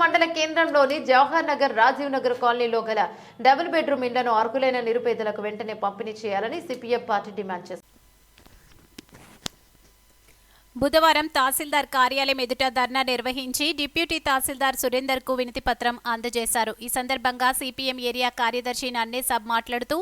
మండల కేంద్రంలోని జవహర్ నగర్ రాజీవ్ నగర్ కాలనీలో గల డబుల్ బెడ్రూమ్ ఇళ్ళను అర్హులైన నిరుపేదలకు వెంటనే పంపిణీ చేయాలని సిపిఎం పార్టీ డిమాండ్ చేసింది బుధవారం తహసీల్దార్ కార్యాలయం ఎదుట ధర్నా నిర్వహించి డిప్యూటీ తహసీల్దార్ సురేందర్కు వినతి పత్రం అందజేశారు. ఈ సందర్భంగా సిపిఎం ఏరియా కార్యదర్శి నన్నే సబ్ మాట్లాడుతూ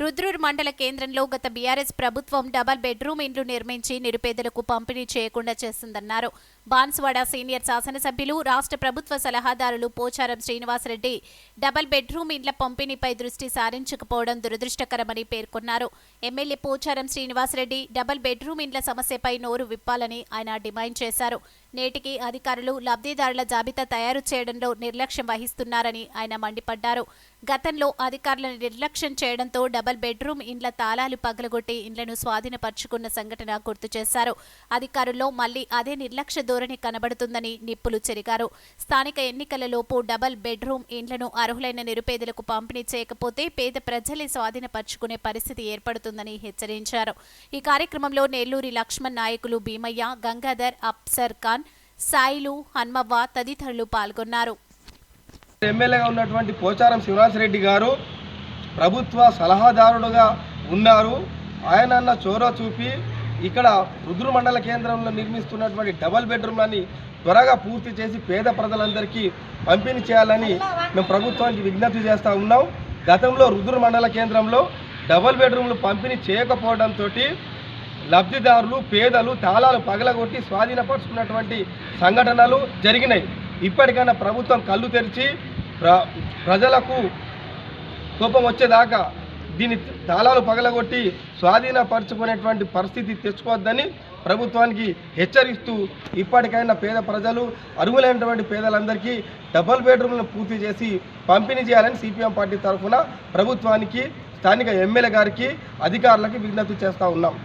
రుద్రూర్ మండల కేంద్రంలో గత బీఆర్ఎస్ ప్రభుత్వం డబల్ బెడ్రూమ్ ఇండ్లు నిర్మించి నిరుపేదలకు పంపిణీ చేయకుండా చేసిందన్నారు బాన్స్వాడ సీనియర్ శాసనసభ్యులు రాష్ట్ర ప్రభుత్వ సలహాదారులు పోచారం శ్రీనివాసరెడ్డి డబల్ బెడ్రూమ్ ఇండ్ల పంపిణీపై దృష్టి సారించకపోవడం దురదృష్టకరమని పేర్కొన్నారు. MLA Pocharam Srinivasa Reddy double bedroom ఇండ్ల సమస్యపై నోరు విప్పాలని ఆయన డిమాండ్ చేశారు. నేటికి అధికారులు లబ్ధిదారుల జాబితా తయారు చేయడంలో నిర్లక్ష్యం వహిస్తున్నారని ఆయన మండిపడ్డారు. గతంలో అధికారులను నిర్లక్ష్యం చేయడంతో డబల్ బెడ్రూమ్ ఇండ్ల తాళాలు పగలగొట్టి ఇండ్లను స్వాధీనపరుచుకున్న సంఘటన గుర్తు చేశారు. అధికారుల్లో మళ్ళీ అదే నిర్లక్ష్య ధోరణి కనబడుతుందని నిప్పులు చెరిగారు. స్థానిక ఎన్నికలలోపు డబల్ బెడ్రూమ్ ఇండ్లను అర్హులైన నిరుపేదలకు పంపిణీ చేయకపోతే పేద ప్రజలే స్వాధీనపరుచుకునే పరిస్థితి ఏర్పడుతుందని హెచ్చరించారు. ఈ కార్యక్రమంలో నెల్లూరి లక్ష్మణ్ నాయకులు భీమయ్య గంగాధర్ అప్సర్ ఖాన్ సాయిలు హన్మవ్వ తదితరులు పాల్గొన్నారు. ఎమ్మెల్యేగా ఉన్నటువంటి పోచారం శ్రీనివాసరెడ్డి గారు ప్రభుత్వ సలహాదారుడుగా ఉన్నారు. ఆయన అన్న చోర చూపి ఇక్కడ రుద్రు మండల కేంద్రంలో నిర్మిస్తున్నటువంటి డబల్ బెడ్రూమ్లని త్వరగా పూర్తి చేసి పేద ప్రజలందరికీ పంపిణీ చేయాలని మేము ప్రభుత్వానికి విజ్ఞప్తి చేస్తూ ఉన్నాం. గతంలో రుద్రు మండల కేంద్రంలో డబల్ బెడ్రూమ్లు పంపిణీ చేయకపోవడంతో లబ్ధిదారులు పేదలు తాళాలు పగలగొట్టి స్వాధీనపరుచుకున్నటువంటి సంఘటనలు జరిగినాయి. ఇప్పటికైనా ప్రభుత్వం కళ్ళు తెరిచి ప్ర ప్రజలకు కోపం వచ్చేదాకా దీని తాళాలు పగలగొట్టి స్వాధీనపరచుకునేటువంటి పరిస్థితి తెచ్చుకోవద్దని ప్రభుత్వానికి హెచ్చరిస్తూ ఇప్పటికైనా పేద ప్రజలు అర్హులైనటువంటి పేదలందరికీ డబుల్ బెడ్రూమ్లను పూర్తి చేసి పంపిణీ చేయాలని సిపిఎం పార్టీ తరఫున ప్రభుత్వానికి స్థానిక ఎమ్మెల్యే గారికి అధికారులకి విజ్ఞప్తి చేస్తూ ఉన్నాం.